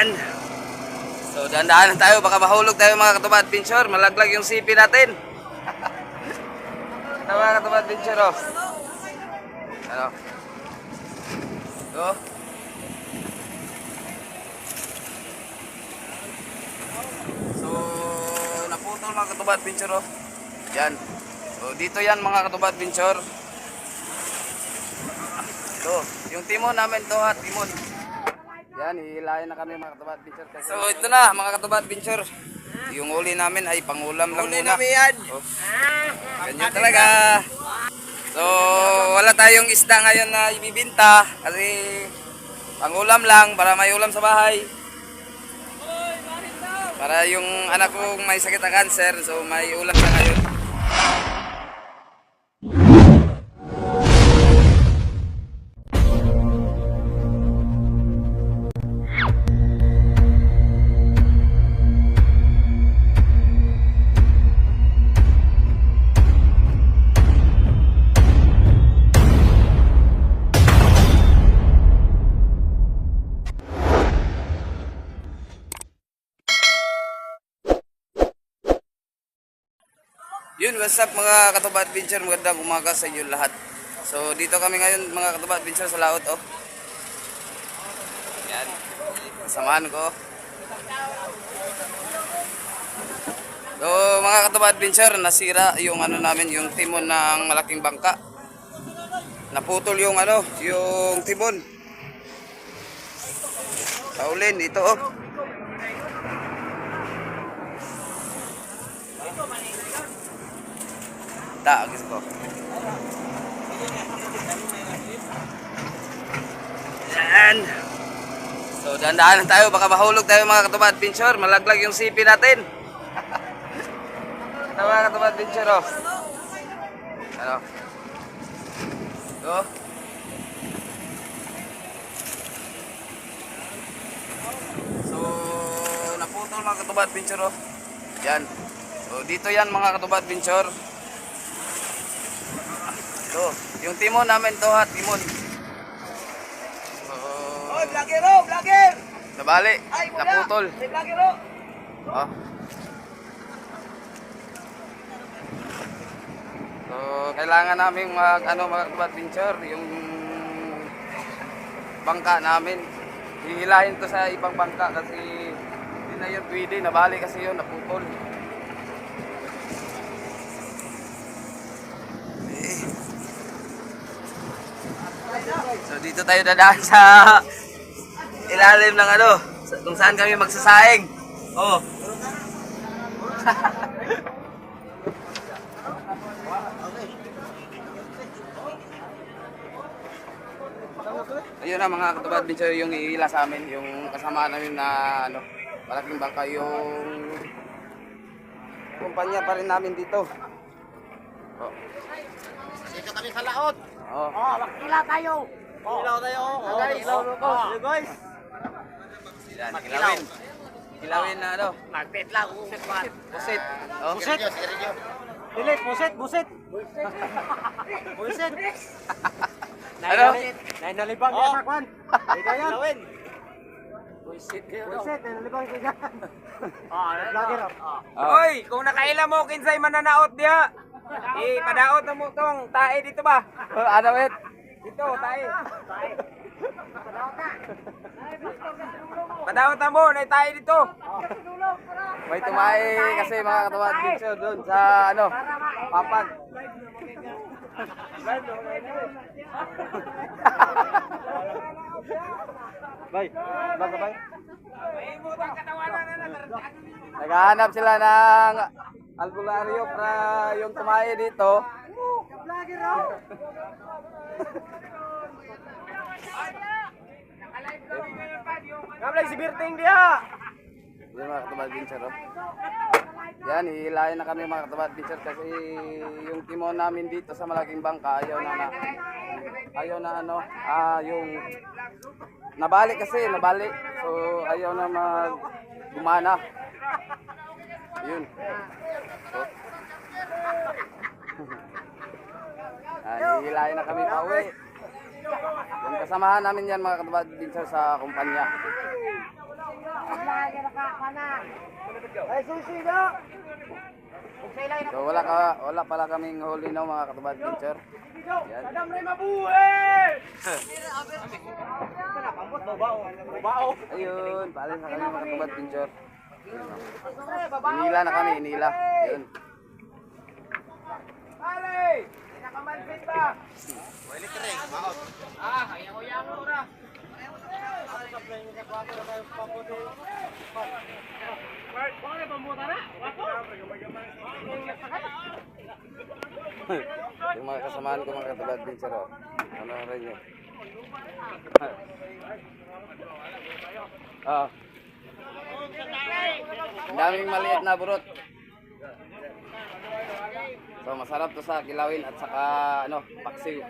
Yan. So, dahan-dahan tayo. Baka mahulog tayo mga katubad adventure. Malaglag yung CP natin. Ito mga katubad adventure, oh. Ano? Ito. So, naputol mga katubad adventure, oh. Yan. So, dito yan mga katubad adventure. Ito, yung timon namin to ha, timon. Yan, hihilahin na kami mga katubad adventure. So, ito na mga katubad adventure. Yung uli namin ay pangulam lang muna. yan. Oh. Ganyan talaga. So, wala tayong isda ngayon na ibibinta kasi pangulam lang para may ulam sa bahay. Para yung anak kong may sakit na cancer, so may ulam siya ngayon. Yun, what's up mga katuba adventure? Magandang umaga sa inyo lahat. So, dito kami ngayon mga katuba adventure sa laot, oh. Yan. Samahan ko. So, mga katuba adventure, nasira yung ano namin, yung timon ng malaking bangka. Naputol yung ano, yung timon. Paulin, ito oh. Taagis ko. Yan. So, dahan-dahan tayo. Baka mahulog tayo mga katubad adventure. Malaglag yung CP natin. Ito mga katubad adventure, oh. Ano? Ito. So, naputol mga katubad adventure, oh. Yan. So, dito yan mga katubad adventure. Ito, yung timon namin to ha, timon. Vlogger oh, vlogger! nabali, Ay, naputol. May vlogger oh! Oh. So, kailangan namin mag ano mag adventure yung bangka namin. Hihilahin to sa ibang bangka kasi hindi na yun pwede, nabali kasi yun, naputol. So dito tayo dadaan sa ilalim ng ano, kung saan kami magsasaing. Oh. Ayun na mga katubad adventure yung iila sa amin, yung kasama namin na ano, malaking bangka yung kumpanya pa rin namin dito. Oh. Dito kami sa laot. Oh. Oh, makila tayo. Oh. Ilaw tayo. Oh, guys. Ilaw ko. guys. Yan, kilawin. Kilawin na ano, Magpit lang. Pusit man. pusit. Oh. Pusit. Dili, pusit, pusit. Pusit. Ano? Nalibang oh. Ikaw yan. Lawin. Pusit. Pusit, nay nalibang sa yan. Ah, vlogger oh. Oh. Hoy, kung nakailan mo kinsay mananaot diha. Eh, padaot na mo tong tae dito ba? Oh, ano wait? Dito, tae. Padaot na mo, na tae dito. May tumae kasi mga katawad picture doon sa ano, papag. bay, baga bay. Naghahanap sila ng albularyo para yung tumae dito. Kablay si Birting diha. Yan mga katubad pincher oh. Yan, hihilahin na kami mga katubad pincher kasi yung timon namin dito sa malaking bangka ayaw na na ayaw na ano, ah yung nabali kasi, nabali. So ayaw na mag gumana. Yun. So, Ah, hihilahin na kami pa uwi. Yung kasamahan namin yan mga katubad adventure sa kumpanya. Ay, susi na! So wala ka wala pala kaming huli no mga katubad adventure. Yan. Adam rin mabuhay! Ayun, paalin sa kami mga katubad adventure. Inila na kami, inila. Ayun. Pare! Pinakamansit ba? Ah, kaya ko yan mo ra. yung mga kasamahan ko mga katubad adventure. Oh. Ano rin yun? Ah. Daming maliit na burot. So masarap to sa kilawin at saka ano, paksiw.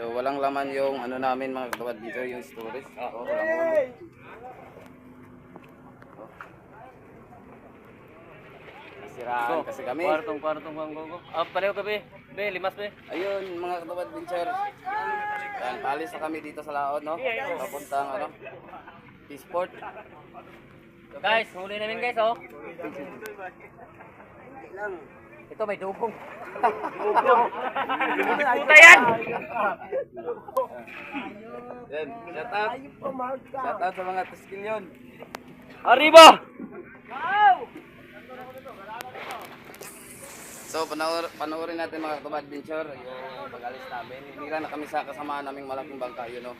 So walang laman yung ano namin mga katubad dito yung stories. Oh, walang huli. Nasiraan kasi kami. Kwartong, kwartong, kwartong. Ah, pareho ka, be. Be, limas, be. Ayun mga katubad adventure. Yan, palis na kami dito sa laot, no? Papuntang ano? So guys, huli namin guys, oh. Ito may dugong. Puta yan! Yan, shout out. Shout out sa mga Taskilyon. Arriba! So, panoor, panoorin natin mga adventure, yung pag-alis namin. Hinira na kami sa kasama naming malaking bangka, yun, no?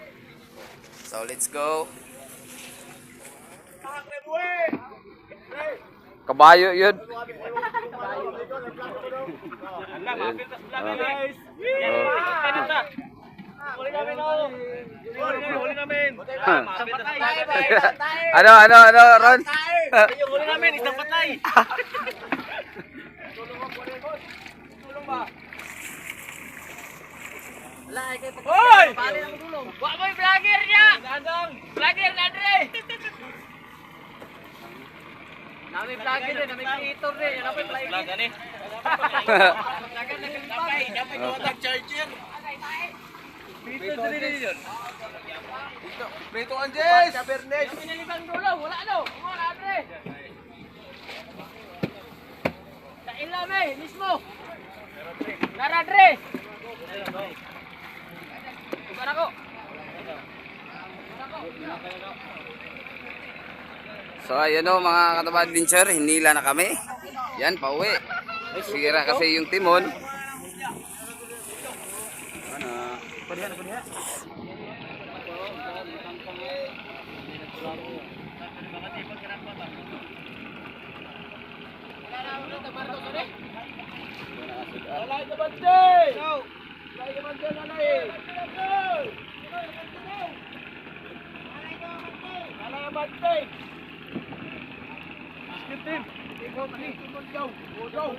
So, let's go. Kabayo yun. Ayun. Huli namin, oh. Namin. ano, ano, ano, Ron? Yung huli namin, isang patay. Hoy! Wa mo vlogger niya! Vlogger na dre! Nami vlogger din, nami creator din, nami vlogger ni. Vlogger na kami dapat ko tag charger. Prito din yun. Prito Anjes! Yung pinalibang dulo, wala no. Wala dre. Sa ilame mismo. Nara dre. Bukan ako. So ayun o mga kataba adventure, hinila na kami. Yan, pauwi. Sira kasi yung timon. Go! Go!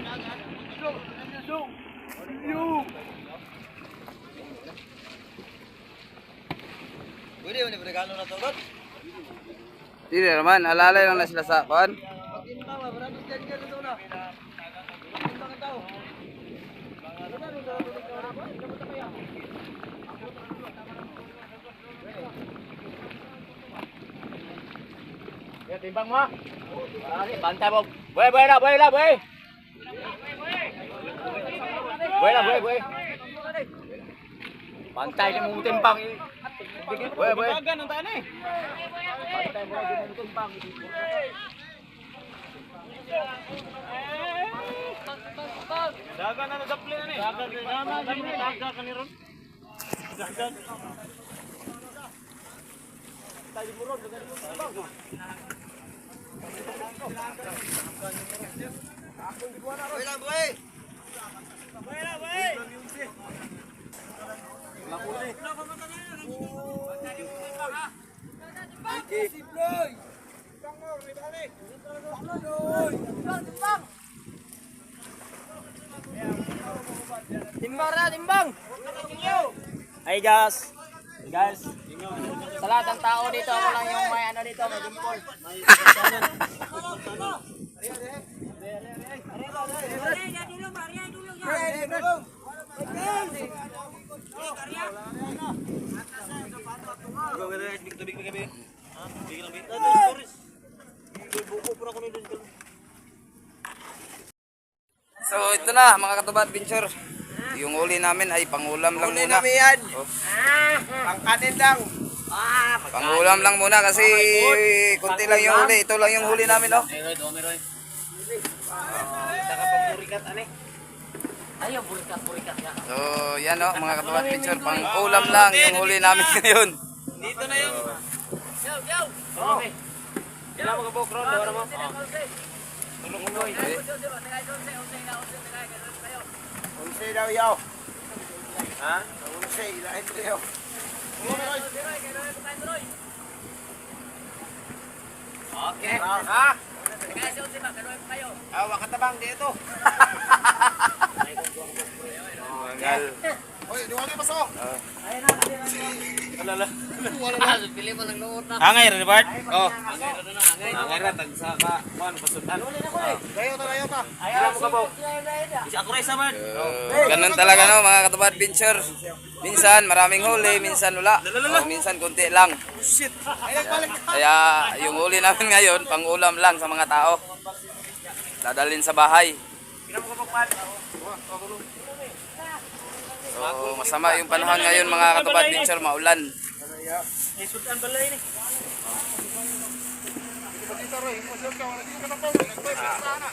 Go! Hindi naman, alalay lang na sila sa kon. Ya, timbang mo. Bantay mo. Buhay, buhay na, buhay na, buhay. Buhay na, buhay, buhay. Bantay na mo timbang. Buhay, buhay. Bagan ang tayo eh. Bantay mo na mo timbang. Dagan na nadapli na eh. Dagan na, dagan ka ni Ron. Dagan. Tayo mo ron, dagan mo. Timbang na, timbang! Hi guys. Guys. Sa lahat ng tao dito, ako lang yung may ano dito, may dimple. So ito na mga katubad adventure. Yung huli namin ay pangulam lang muna. namin yan. Oh, Pangkanin lang. pangulam lang muna kasi kunti lang yung huli. Ito lang yung huli namin oh. Ayaw, burikat, burikat nga. So yan oh mga katubad adventure. Pangulam lang yung huli namin ngayon. Dito na yung... Oh. Kailan mo ka po, Kron? Dora mo. Okay. Unse daw yaw. Ha? Unse, ilahin ko yaw. Okay. Ha? Ah, wakatabang dito. Mangal. Pili mo ng luot na. Angay, Robert? Oh. Angay na na, angay. Angay ra, tagsa ka. Kuan, pasutan. Gayo na, gayo ka. Ayaw mo ka po? Ako rin sa man. So, ganun talaga no mga katubad adventure. Minsan maraming huli, minsan wala. O, minsan kunti lang. Shit. Ay, nagbalik. Kaya yung huli namin ngayon, pangulam lang sa mga tao. Dadalhin sa bahay. Kailan mo ka po, Pan? So, masama yung panahon ngayon mga katubad adventure, maulan. Ay, sultan balay ni.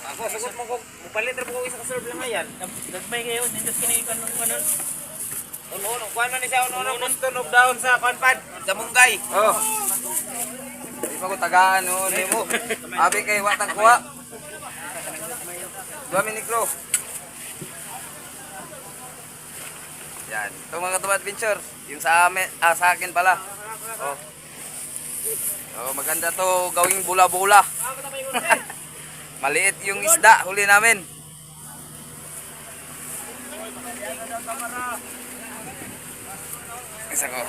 Ako, sagot mo ko. Mupalit rin po ko isa ka-serve lang ngayon. Nagmay kayo, nindos kinikan ng kanon. Uno-uno, kuhan man ni siya, uno-uno. Tunog daon sa kuhan pan. Damunggay. Oh. Di pa ko tagaan no, ni mo. Abi kay watang kuha. Dua Yan. Ito mga katubad adventure. Yung sa amin, ah, sa akin pala. Oh. Oh, maganda to gawing bula-bula. Maliit yung isda, huli namin. Isa ko.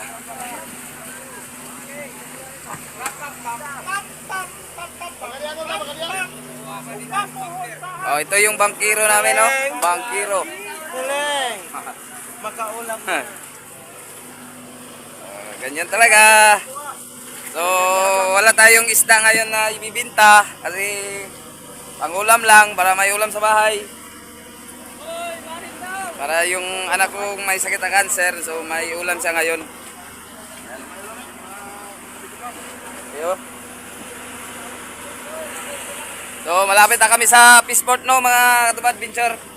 Oh, ito yung bangkiro namin, no? Bangkiro. Kuleng. Makaulam. Oh, ganyan talaga. So, wala tayong isda ngayon na ibibinta kasi pangulam lang para may ulam sa bahay. Para yung anak kong may sakit na cancer, so may ulam siya ngayon. Ayo. So, malapit na kami sa Peaceport no, mga katubad adventure.